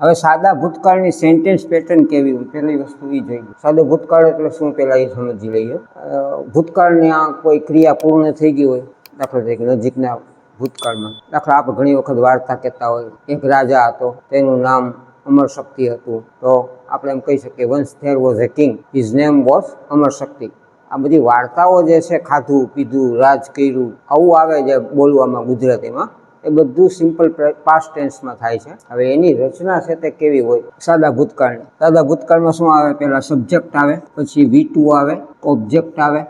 હવે સાદા ભૂતકાળની સેન્ટેન્સ પેટર્ન કેવી હોય? પહેલી વસ્તુ એ જોઈએ. સાદો ભૂતકાળ એટલે શું પહેલાં એ સમજી લઈએ. ભૂતકાળની આ કોઈ ક્રિયા પૂર્ણ થઈ ગઈ હોય, દાખલા તરીકે નજીકના ભૂતકાળમાં. દાખલા આપણે ઘણી વખત વાર્તા કહેતા હોય, એક રાજા હતો, તેનું નામ અમર શક્તિ હતું. તો આપણે એમ કહી શકીએ once there was a king his name was Amar Shakti. આ બધી વાર્તાઓ જે છે, ખાધું, પીધું, રાજ કર્યું, આવું આવે છે બોલવામાં ગુજરાતીમાં. એ બધું સિમ્પલ પાસ્ટ ટેન્સમાં થાય છે. હવે એની રચના છે તે કેવી હોય? સાદા ભૂતકાળની. સાદા ભૂતકાળમાં શું આવે? પહેલા સબ્જેક્ટ આવે, પછી વી ટુ આવે ઓબ્જેક્ટ આવે,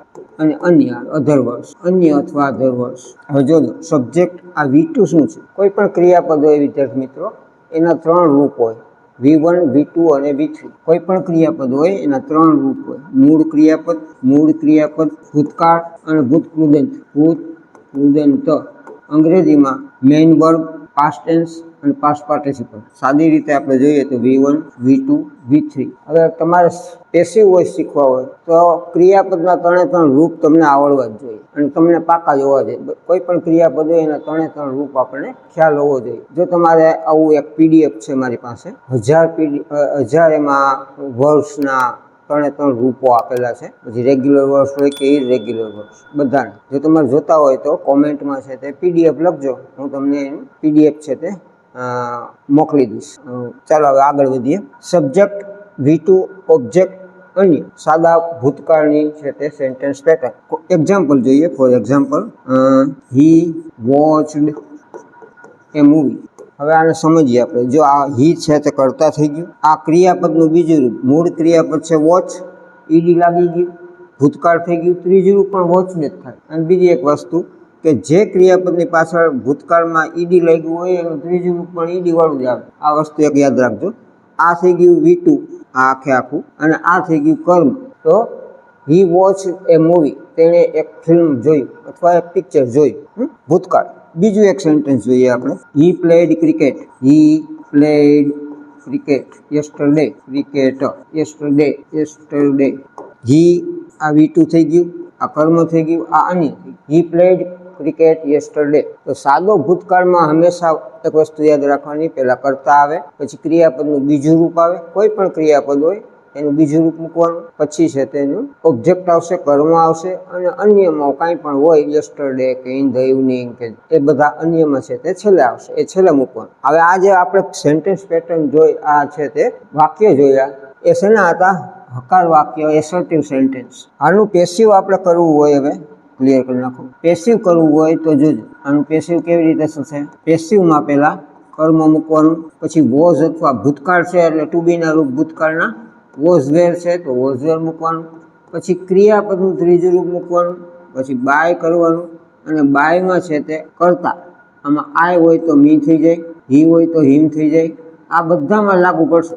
અને અન્ય અધર વર્ડ્સ અન્ય અથવા અધર વર્ડ્સ હવે જો સબ્જેક્ટ આ વી ટુ શું છે? કોઈ પણ ક્રિયાપદ હોય વિદ્યાર્થી મિત્રો, એના ત્રણ રૂપ હોય. વી વન વી ટુ અને વી થ્રી કોઈ પણ ક્રિયાપદ હોય, એના ત્રણ રૂપ હોય. મૂળ ક્રિયાપદ મૂળ ક્રિયાપદ, ભૂતકાળ અને ભૂત કૃદંત ભૂત કૃદંત અંગ્રેજીમાં મેઇન વર્બ પાસ્ટ ટેન્સ અને પાસ્ટ પાર્ટિસિપલ સાદી રીતે આપણે જોઈએ તો V one V two V three હવે તમારે પેસિવ વોઇસ શીખવા હોય તો ક્રિયાપદના ત્રણે ત્રણ રૂપ તમને આવડવા જ જોઈએ. અને તમને પાકા જોવા જોઈએ. કોઈ પણ ક્રિયાપદ હોય એના ત્રણે ત્રણ રૂપ આપણને ખ્યાલ હોવો જોઈએ. જો તમારે આવું એક પીડીએફ છે મારી પાસે, હજાર પીડી હજાર એમાં વર્ષના ત્રણે ત્રણ રૂપો આપેલા છે. પછી રેગ્યુલર વર્ષ હોય કે ઇરેગ્યુલર વર્ષ બધાને. જો તમારે જોતા હોય તો કોમેન્ટમાં છે તે પીડીએફ લખજો. હું તમને પીડીએફ છે તે મોકલી દઈશ. ચાલો હવે આગળ વધીએ. સબ્જેક્ટ વી ટુ ઓબ્જેક્ટ અને સાદા ભૂતકાળની છે તે સેન્ટેન્સ પેટર્ન એક્ઝામ્પલ જોઈએ. For example he watched a movie હવે આને સમજીએ આપણે. જો આ હી છે તે કરતા થઈ ગયું. આ ક્રિયાપદનું બીજું રૂપ, મૂળ ક્રિયાપદ છે વોચ. ઈડી લાગી ગયું. ભૂતકાળ થઈ ગયું. ત્રીજું રૂપ પણ વોચને જ થાય. અને બીજી એક વસ્તુ કે જે ક્રિયાપદની પાછળ ભૂતકાળમાં ઈડી લાગ્યું હોય, એનું ત્રીજું રૂપ પણ ઈડી વાળું જ આવે. આ વસ્તુ એક યાદ રાખજો. આ થઈ ગયું વી ટુ આ આખે આખું. અને આ થઈ ગયું કર્મ. તો હી વોચ એ મૂવી. તેણે એક ફિલ્મ જોઈ અથવા એક પિક્ચર જોઈ? ભૂતકાળ. બીજું એક સેન્ટેન્સ જોઈએ આપણે. He played cricket he played cricket yesterday cricket yesterday yesterday he આ વી ટુ થઈ ગયું, આ કર્મ થઈ ગયું, આ આની. હી પ્લેડ ક્રિકેટ યસ્ટરડે તો સાદો ભૂતકાળમાં હંમેશા એક વસ્તુ યાદ રાખવાની, પહેલાં કરતા આવે, પછી ક્રિયાપદનું બીજું રૂપ આવે. કોઈ પણ ક્રિયાપદ હોય એનું બીજું રૂપ મૂકવાનું. પછી છે તેનું ઓબ્જેક્ટ આવશે, કર્મ આવશે અને અન્યમાં કાંઈ પણ હોય યસ્ટરડે કે ઇન ધ ઇવનિંગ કે એ બધા અન્યમાં છે તે છેલ્લે આવશે, એ છેલ્લે મૂકવાનું. હવે આ જે આપણે સેન્ટેન્સ પેટર્ન જોઈ, આ છે તે વાક્ય જોયા. એ શેના હતા? હકાર વાક્ય એસર્ટિવ સેન્ટેન્સ આનું પેસિવ આપણે કરવું હોય હવે. ક્લિયર કરી નાખું. પેસિવ કરવું હોય તો જોજો. આનું પેસિવ કેવી રીતે થશે? પેસિવમાં પહેલાં કર્મ મૂકવાનું, પછી વોઝ અથવા ભૂતકાળ છે એટલે ટુ બીના રૂપ ભૂતકાળના વોઝ વેર છે તો વોઝવેર મૂકવાનું, પછી ક્રિયાપદનું ત્રીજું રૂપ મૂકવાનું, પછી બાય કરવાનું અને બાયમાં છે તે કરતા. આમાં આય હોય તો મી થઈ જાય, હી હોય તો હિમ થઈ જાય. આ બધામાં લાગુ પડશે.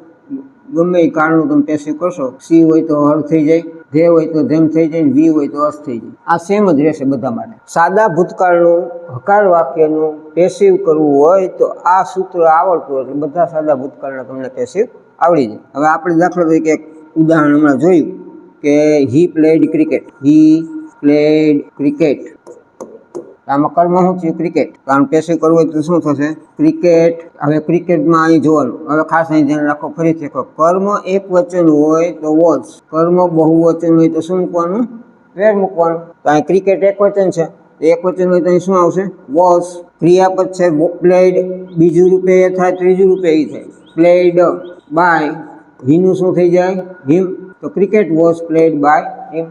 ગમે એ કારણું તમે પેસિવ કરશો, સી હોય તો હર થઈ જાય, ધે હોય તો ધેમ થઈ જાય, વી હોય તો અસ થઈ જાય. આ સેમ જ રહેશે બધા માટે. સાદા ભૂતકાળનું, હકાર વાક્યનું પેસિવ કરવું હોય તો આ સૂત્ર આવડતું એટલે બધા સાદા ભૂતકાળના તમને પેસિવ આવડી જાય. હવે આપણે દાખલા તરીકે એક ઉદાહરણ હમણાં જોયું કે he played cricket. He played cricket. આમાં કર્મ શું થયું ક્રિકેટ. કારણ પેસિવ કરવું હોય તો શું થશે? ક્રિકેટ. હવે ક્રિકેટમાં અહીં જોવાનું. હવે ખાસ અહીં ધ્યાન રાખો ફરીથી કહો કર્મ એક વચન હોય તો વોચ. કર્મ બહુવચન હોય તો શું મૂકવાનું? વેર મૂકવાનું. તો અહીં ક્રિકેટ એક વચન છે. એક વચન હોય તો અહીં શું આવશે? વોચ. ક્રિયાપદ છે, પ્લેડ. બીજું રૂપે એ થાય, ત્રીજું રૂપે એ થાય. પ્લેડ બાય હીનું શું થઈ જાય? હિમ તો cricket was played by him?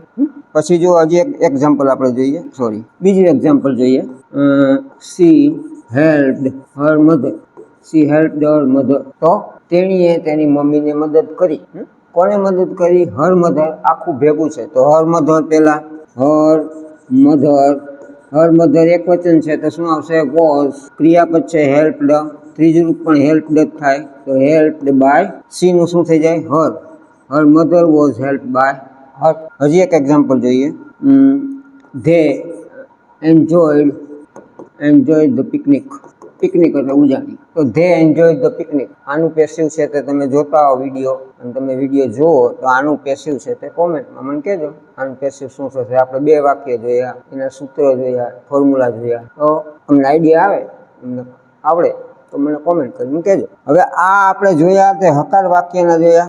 પછી જો હજી એક એક્ઝામ્પલ આપણે જોઈએ. સોરી બીજું એક્ઝામ્પલ જોઈએ. She help her mother she help her mother તો તેણીએ તેની મમ્મીને મદદ કરી? કોને મદદ કરી? હર મધર આખું ભેગું છે. તો હર મધર પહેલાં હર મધર હર મધર એક વચન છે. તો શું આવશે? વોઝ ક્રિયાપદ છે. હેલ્પડ ત્રીજું પણ હેલ્પ ડેપ થાય, તો હેલ્પ બાય સીનું શું થઈ જાય? Her her mother was help by her હજી એક એક્ઝામ્પલ જોઈએ. They enjoyed enjoy the picnic picnic એટલે ઉજાણી તો ધે એન્જોય ધ પિકનિક આનું પેસિવ છે તે તમે જોતા હો વીડિયો અને તમે વીડિયો જુઓ, તો આનું પેસિવ છે તે કોમેન્ટમાં મને કહેજો. આનું પેસિવ શું થશે? આપણે બે વાક્ય જોયા, એના સૂત્રો જોયા ફોર્મ્યુલા જોયા. તો અમને આઈડિયા આવે, અમને આવડે. તો મને કોમેન્ટ કરીને કહેજો. હવે આ આપણે જોયા તે હકાર વાક્યના જોયા.